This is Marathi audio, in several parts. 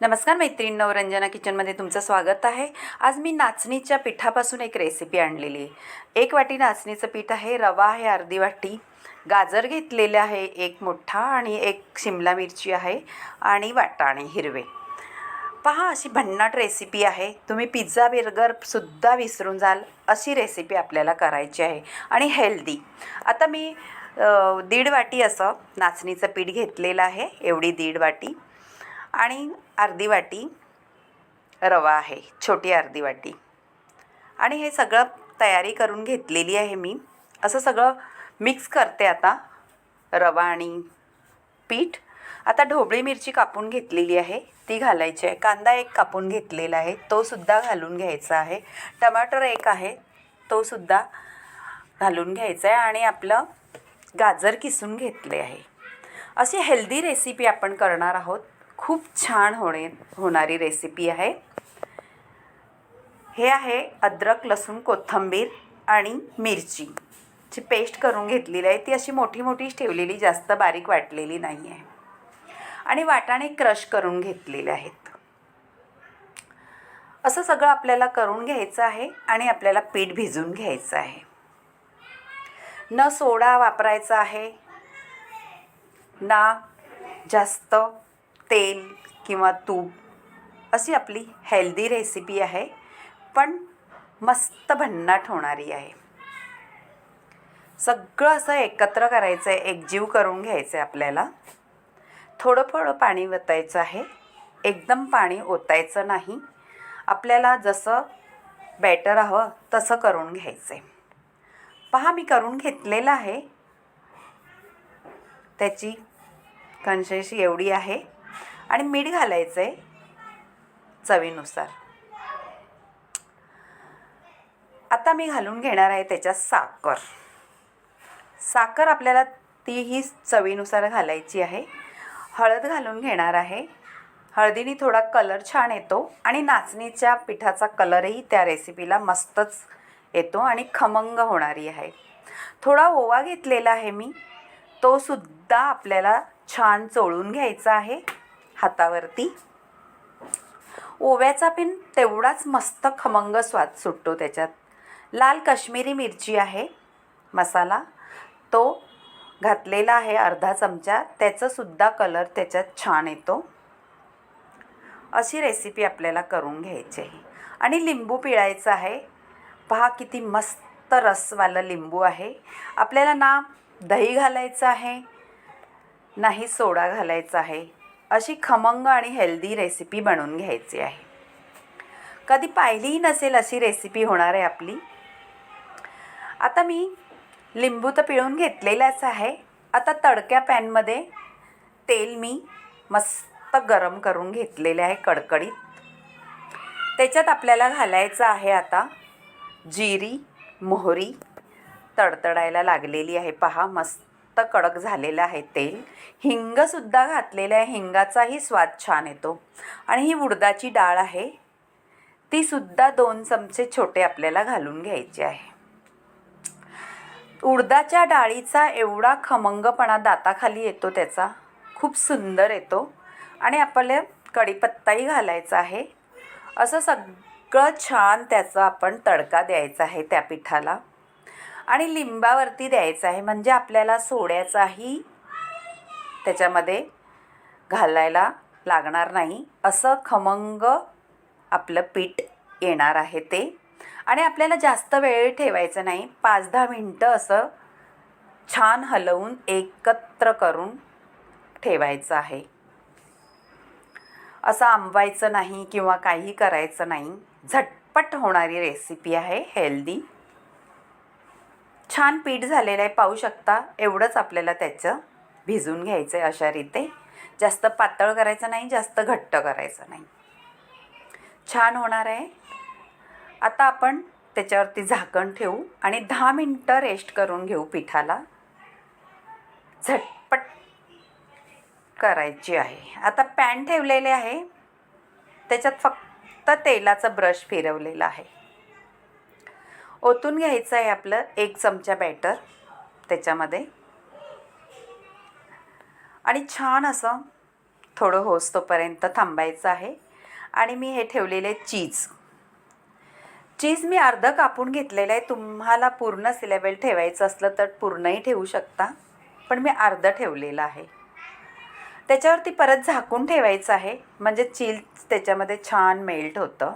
नमस्कार मैत्रीण रंजना किचनमध्ये तुमचं स्वागत आहे. आज मी नाचणीच्या पिठापासून एक रेसिपी आणलेली आहे. एक वाटी नाचणीचं पीठ आहे रवा आहे अर्धी वाटी गाजर घेतलेले आहे एक मोठा आणि एक शिमला मिरची आहे आणि वाटाणे हिरवे. पहा अशी भन्नाट रेसिपी आहे. तुम्ही पिझ्झा बर्गरसुद्धा विसरून जाल. अशी रेसिपी आपल्याला करायची आहे आणि हेल्दी आता मी दीड वाटी असं नाचणीचं पीठ घेतलेलं आहे. एवढी दीड वाटी. आणि अर्धी वाटी रवा आहे छोटी अर्धी वाटी. आणि हे सगळं तयारी करून घेतलेली आहे मी. असं सगळं मिक्स करते आता रवा आणि पीठ. आता ढोबळी मिरची कापून घेतलेली आहे ती घालायची आहे. कांदा एक कापून घेतलेला आहे तो सुद्धा घालून घ्यायचा आहे. टमाटर एक आहे तो सुद्धा घालून घ्यायचा आहे आणि आपलं गाजर किसून घेतले आहे. अशी हेल्दी रेसिपी आपण करणार आहोत. खूप छान होणे होणारी रेसिपी आहे. हे आहे अद्रक लसूण कोथिंबीर आणि मिरची. जी पेस्ट करून घेतलेली आहे ती अशी मोठी मोठीच ठेवलेली जास्त बारीक वाटलेली नाही आहे. आणि वाटाणे क्रश करून घेतलेले आहेत. असं सगळं आपल्याला करून घ्यायचं आहे आणि आपल्याला पीठ भिजून घ्यायचं आहे. न सोडा वापरायचा आहे. ना जास्त तेल किंवा तूप अशी आपली हेल्दी रेसिपी आहे पण मस्त भन्नाट होणारी आहे. सगळं असं एकत्र करायचं आहे एकजीव करून घ्यायचं आहे आपल्याला. थोडं थोडं पाणी ओतायचं आहे. एकदम पाणी ओतायचं नाही. आपल्याला जसं बॅटर हवं तसं करून घ्यायचं आहे. पहा मी करून घेतलेलं आहे. त्याची कन्सिस्टन्सी एवढी आहे. आणि मीठ घालायचं आहे चवीनुसार. आता मी घालून घेणार आहे त्याच्यात साखर. साखर आपल्याला तीही चवीनुसार घालायची आहे. हळद घालून घेणार आहे. हळदीने थोडा कलर छान येतो आणि नाचणीच्या पिठाचा कलरही त्या रेसिपीला मस्तच येतो आणि खमंग होणारी आहे. थोडा ओवा घेतलेला आहे मी. तो सुद्धा आपल्याला छान चोळून घ्यायचा आहे. हातावरती. ओव्याचा पिन तेवढाच मस्त खमंग स्वाद सुटतो त्याच्यात. लाल काश्मीरी मिरची आहे मसाला. तो घातलेला आहे अर्धा चमचा. त्याचंसुद्धा कलर त्याच्यात छान येतो. अशी रेसिपी आपल्याला करून घ्यायची आहे. आणि लिंबू पिळायचं आहे. पहा किती मस्त रसवालं लिंबू आहे. आपल्याला ना दही घालायचं आहे नाही सोडा घालायचा आहे. अशी खमंग आणि हेल्दी रेसिपी बनवून घ्यायची आहे. कधी पाहिलीही नसेल अशी रेसिपी होणार आहे आपली. आता मी लिंबू तर पिळून घेतलेलाच आहे. आता तडक्या पॅनमध्ये तेल मी मस्त गरम करून घेतलेले आहे कडकडीत. त्याच्यात आपल्याला घालायचं आहे आता जिरी मोहरी तडतडायला लागलेली आहे. पहा मस्त कडक झालेलं आहे तेल. हिंगसुद्धा घातलेलं आहे. हिंगाचाही स्वाद छान येतो. आणि ही उडदाची डाळ आहे. तीसुद्धा दोन चमचे छोटे आपल्याला घालून घ्यायचे आहे. उडदाच्या डाळीचा एवढा खमंगपणा दाताखाली येतो त्याचा. खूप सुंदर येतो. आणि आपल्याला कढीपत्ताही घालायचा आहे. असं सगळं छान त्याचा आपण तडका द्यायचा आहे त्या पिठाला. आणि लिंबावरती द्यायचं आहे. म्हणजे आपल्याला सोड्याचाही त्याच्यामध्ये घालायला लागणार नाही. असं खमंग आपलं पीठ येणार आहे ते. आणि आपल्याला जास्त वेळ ठेवायचं नाही. पाच दहा मिनटं असं छान हलवून एकत्र करून ठेवायचं आहे. असं आंबवायचं नाही किंवा काही करायचं नाही. झटपट होणारी रेसिपी आहे हेल्दी. छान पीठ झालेलं आहे पाहू शकता. एवढंच आपल्याला त्याचं भिजून घ्यायचं आहे अशा रीते. जास्त पातळ करायचं नाही जास्त घट्ट करायचं नाही. छान होणार आहे. आता आपण त्याच्यावरती झाकण ठेवू आणि दहा मिनटं रेस्ट करून घेऊ पिठाला. झटपट करायची आहे. आता पॅन ठेवलेले आहे. त्याच्यात फक्त तेलाचा ब्रश फिरवलेला आहे. ओतून घ्यायचं आहे आपलं एक चमचा बॅटर त्याच्यामध्ये. आणि छान असं थोडं होसतोपर्यंत थांबायचं आहे. आणि मी हे ठेवलेले चीज. चीज मी अर्धं कापून घेतलेलं आहे. तुम्हाला पूर्ण सिलेबल ठेवायचं असलं तर पूर्णही ठेवू शकता. पण मी अर्धं ठेवलेलं आहे. त्याच्यावरती परत झाकून ठेवायचं आहे. म्हणजे चीज त्याच्यामध्ये छान मेल्ट होतं.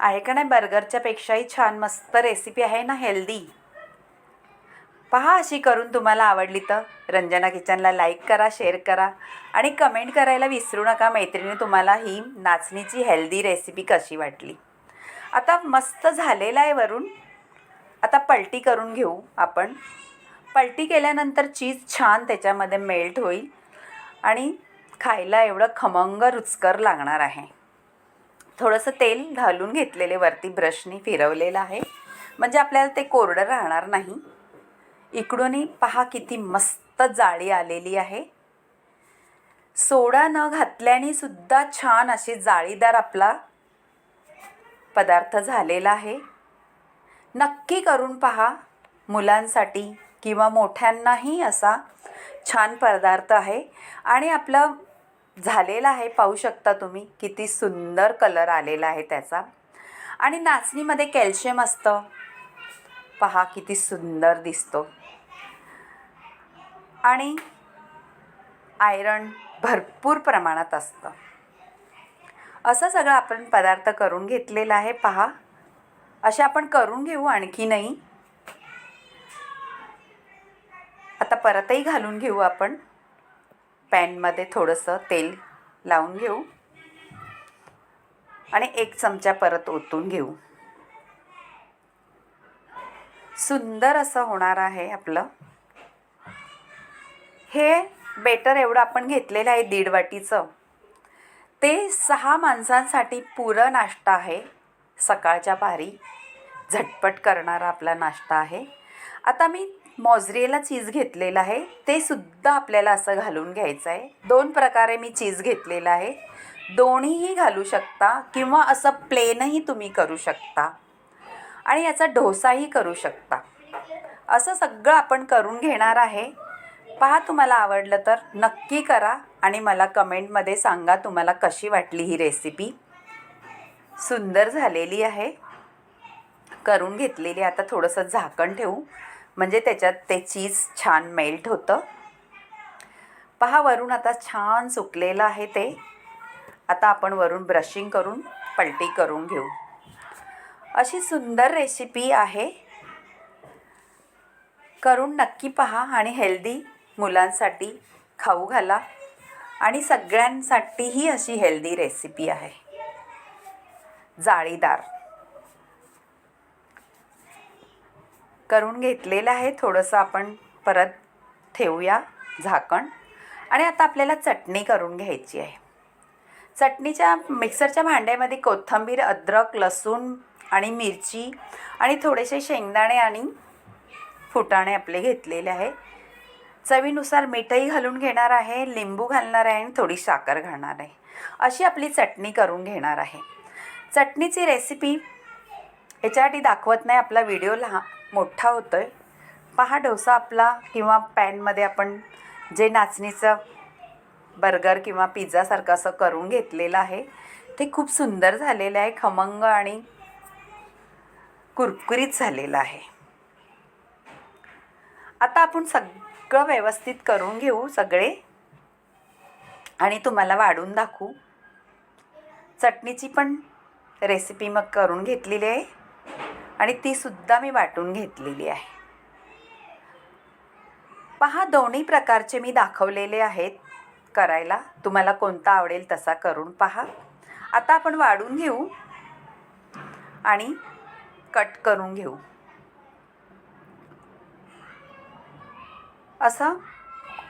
आहे का नाही बर्गरच्या पेक्षाही छान मस्त रेसिपी आहे ना हेल्दी पहा अशी करून तुम्हाला आवडली तर. रंजना किचनला लाईक करा शेअर करा आणि कमेंट करायला विसरू नका. मैत्रिणी तुम्हाला ही नाचणीची हेल्दी रेसिपी कशी वाटली? आता मस्त झालेलं आहे वरून. आता पलटी करून घेऊ आपण. पलटी केल्यानंतर चीज छान त्याच्यामध्ये मेल्ट होईल आणि खायला एवढं खमंग रुचकर लागणार आहे. थोडंसं तेल घालून घेतलेले वरती ब्रशनी फिरवलेलं आहे. म्हणजे आपल्याला ते कोरडं राहणार नाही. इकडूनही पहा किती मस्त जाळी आलेली आहे. सोडा न घातल्याने सुद्धा छान अशी जाळीदार आपला पदार्थ झालेला आहे. नक्की करून पहा मुलांसाठी किंवा मोठ्यांनाही असा छान पदार्थ आहे. आणि आपलं झालेला आहे पाहू शकता तुम्ही किती सुंदर कलर आलेला आहे त्याचा. आणि नाचणीमध्ये कॅल्शियम असतं. पहा किती सुंदर दिसतो. आणि आयरन भरपूर प्रमाणात असतं. असं सगळं आपण पदार्थ करून घेतलेला आहे पहा. असे आपण करून घेऊ आणखीनही आता परतही घालून घेऊ आपण. पॅनमध्ये थोडंसं तेल लावून घेऊ. आणि एक चमचा परत ओतून घेऊ. सुंदर असं होणार आहे आपलं. हे बेटर एवढं आपण घेतलेलं आहे दीड वाटीचं. ते सहा माणसांसाठी पुरं नाश्ता आहे. सकाळच्या पारी झटपट करणारा आपला नाश्ता आहे. आता मी मॉझरेला चीज घेतलेलं आहे. ते सुद्धा आपल्याला असं घालून घ्यायचं आहे. दोन प्रकारे मी चीज घेतलेलं आहे. दोन्हीही घालू शकता किंवा असं प्लेनही तुम्ही करू शकता. आणि याचा डोसाही करू शकता. असं सगळं आपण करून घेणार आहे. पहा तुम्हाला आवडलं तर नक्की करा आणि मला कमेंटमध्ये सांगा तुम्हाला कशी वाटली ही रेसिपी सुंदर झालेली आहे. करून घेतलेली. आता थोडंसं झाकण ठेवू. म्हणजे त्याच्यात ते चीज छान मेल्ट होतं. पहा वरून आता छान सुकलेलं आहे ते. आता आपण वरून ब्रशिंग करून पलटी करून घेऊ. अशी सुंदर रेसिपी आहे. करून नक्की पहा आणि हेल्दी मुलांसाठी खाऊ घाला. आणि सगळ्यांसाठीही अशी हेल्दी रेसिपी आहे. जाळीदार. करून घेतलेलं आहे. थोडंसं आपण परत ठेवूया झाकण. आणि आता आपल्याला चटणी करून घ्यायची आहे. चटणीच्या मिक्सरच्या भांड्यामध्ये कोथिंबीर अद्रक लसूण आणि मिरची आणि थोडेसे शेंगदाणे आणि फुटाणे आपले घेतलेले आहे. चवीनुसार मीठही घालून घेणार आहे लिंबू घालणार आहे आणि थोडी साखर घालणार आहे. अशी आपली चटणी करून घेणार आहे. चटणीची रेसिपी याच्यासाठी दाखवत नाही आपला व्हिडिओ लहा मोठा होतो आहे पहा डोसा आपला किंवा पॅनमध्ये आपण जे नाचणीचं बर्गर किंवा पिझ्झासारखं असं करून घेतलेलं आहे ते खूप सुंदर झालेलं आहे खमंग आणि कुरकुरीत झालेलं आहे. आता आपण सगळं व्यवस्थित करून घेऊ सगळे. आणि तुम्हाला वाढून दाखवू. चटणीची पण रेसिपी मग करून घेतलेली आहे. आणि तीसुद्धा मी वाटून घेतलेली आहे. पहा दोन्ही प्रकारचे मी दाखवलेले आहेत करायला. तुम्हाला कोणता आवडेल तसा करून पहा. आता आपण वाढून घेऊ आणि कट करून घेऊ. असं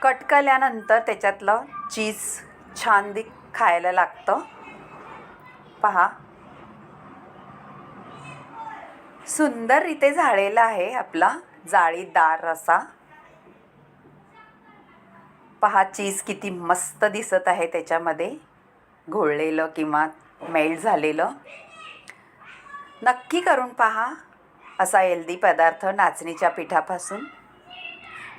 कट केल्यानंतर त्याच्यातलं चीज छान दि खायला लागतं. पहा. सुंदर रीते झालेला आहे आपला जाळीदार असा पहा चीज किती मस्त दिसत आहे त्याच्यामध्ये. घोळलेलं किंवा मेल्ट झालेलं. नक्की करून पहा असा हेल्दी पदार्थ नाचणीच्या पिठापासून.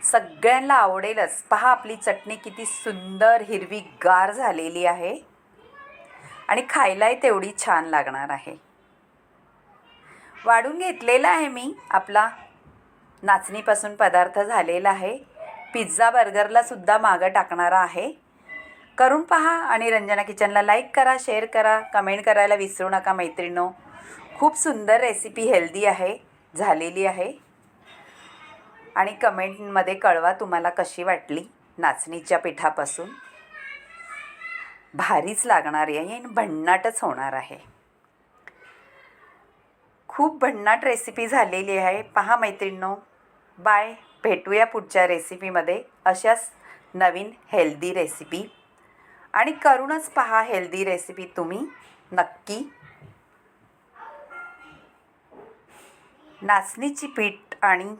सगळ्यांना आवडेलच. पहा आपली चटणी किती सुंदर हिरवी गार झालेली आहे. आणि खायलाही तेवढी छान लागणार आहे. वाढून घेतलेला आहे मी. आपला नाचणीपासून पदार्थ झालेला आहे. पिझ्झा बर्गरला सुद्धा मागं टाकणारा आहे. करून पहा आणि रंजना किचनला लाईक करा शेअर करा कमेंट करायला विसरू नका मैत्रिणो. खूप सुंदर रेसिपी हेल्दी आहे झालेली आहे. आणि कमेंटमध्ये कळवा तुम्हाला कशी वाटली नाचणीच्या पिठापासून. भारीच लागणार आहे आणि भन्नाटच होणार आहे. खूप भन्नाट रेसिपी झालेली आहे. पहा मैत्रिणींनो. बाय. भेटूया पुढच्या रेसिपीमध्ये अशाच नवीन हेल्दी रेसिपी आणि करूनच पहा हेल्दी रेसिपी तुम्ही. नक्की. नाचणीची पीठ आणि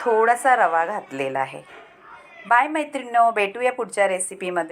थोडासा रवा घातलेला आहे. बाय मैत्रिणींनो. भेटूया पुढच्या रेसिपीमध्ये